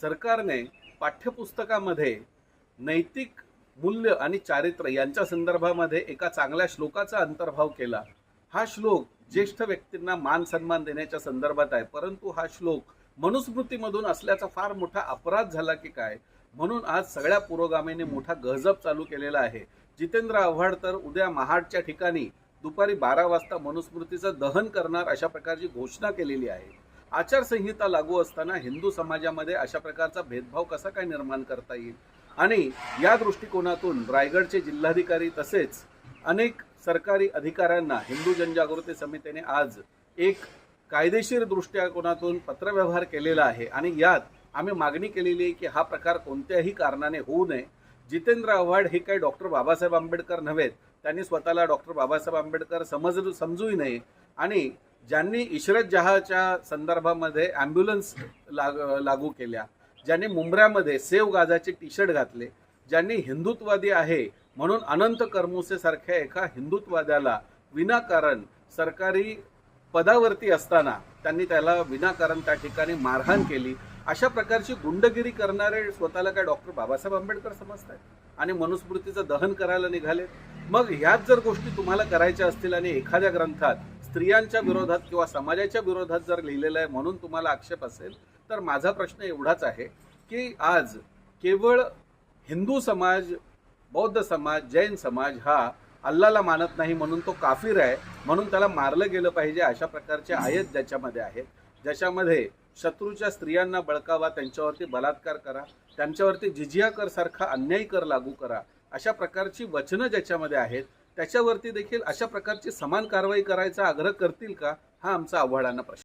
सरकारने पाठ्यपुस्तकामध्ये नैतिक मूल्य आणि चारित्र्य यांच्या संदर्भामध्ये एका चांगल्या श्लोकाचा अंतर्भाव केला. हा श्लोक ज्येष्ठ व्यक्तींना मान सन्मान देण्याच्या संदर्भात आहे. परंतु हा श्लोक मनुस्मृतीमधून असल्याचा फार मोठा अपराध झाला की काय? म्हणून आज सगळ्या पुरोगामीने मोठा गजब चालू केलेला आहे. जितेंद्र आव्हाड तर उद्या महाडच्या ठिकाणी दुपारी बारा वाजता मनुस्मृतीचं दहन करणार अशा प्रकारची घोषणा केलेली आहे. आचारसंहिता लागू असताना हिंदू समाजामध्ये अशा प्रकारचा भेदभाव कसा काय निर्माण करता येईल? आणि या दृष्टिकोनातून रायगडचे जिल्हाधिकारी तसेच अनेक सरकारी अधिकाऱ्यांना हिंदू जनजागृती समितीने आज एक कायदेशीर दृष्टिकोनातून पत्रव्यवहार केलेला आहे. आणि यात आम्ही मागणी केलेली आहे की हा प्रकार कोणत्याही कारणाने होऊ नये. जितेंद्र आव्हाड हे काही डॉक्टर बाबासाहेब आंबेडकर नव्हेत त्यांनी स्वतःला डॉक्टर बाबासाहेब आंबेडकर समज समजूही नये. आणि ज्यांनी इशरत जहाच्या संदर्भामध्ये ॲम्ब्युलन्स लाग लागू केल्या ज्यांनी मुंबऱ्यामध्ये सेव गाजाचे टी शर्ट घातले ज्यांनी हिंदुत्ववादी आहे म्हणून अनंत करमुसेसारख्या एका हिंदुत्ववाद्याला विनाकारण सरकारी पदावरती असताना त्यांनी त्याला विनाकारण त्या ठिकाणी मारहाण केली. अशा प्रकारची गुंडगिरी करणारे स्वतःला काय डॉक्टर बाबासाहेब आंबेडकर समजत आहेत आणि मनुस्मृतीचं दहन करायला निघाले मग ह्याच जर गोष्टी तुम्हाला करायच्या असतील आणि एखाद्या ग्रंथात स्त्रियांच्या विरोधात किंवा समाजाच्या विरोधात जर लिहिलेलं आहे म्हणून तुम्हाला आक्षेप असेल तर माझा प्रश्न एवढाच आहे की आज केवळ हिंदू समाज बौद्ध समाज जैन समाज हा अल्लाला मानत नाही म्हणून तो काफीर आहे म्हणून त्याला मारलं गेलं पाहिजे अशा प्रकारचे आयत ज्याच्यामध्ये आहेत ज्याच्यामध्ये शत्रूच्या स्त्रियांना बळकावा त्यांच्यावरती बलात्कार करा त्यांच्यावरती जिजिया कर सारखा अन्यायी कर लागू करा अशा प्रकारची वचनं ज्याच्यामध्ये आहेत त्याच्यावरती देखील अशा प्रकारची समान कारवाई करायचा आग्रह करतील का? हा आमचा आव्हाडांना प्रश्न.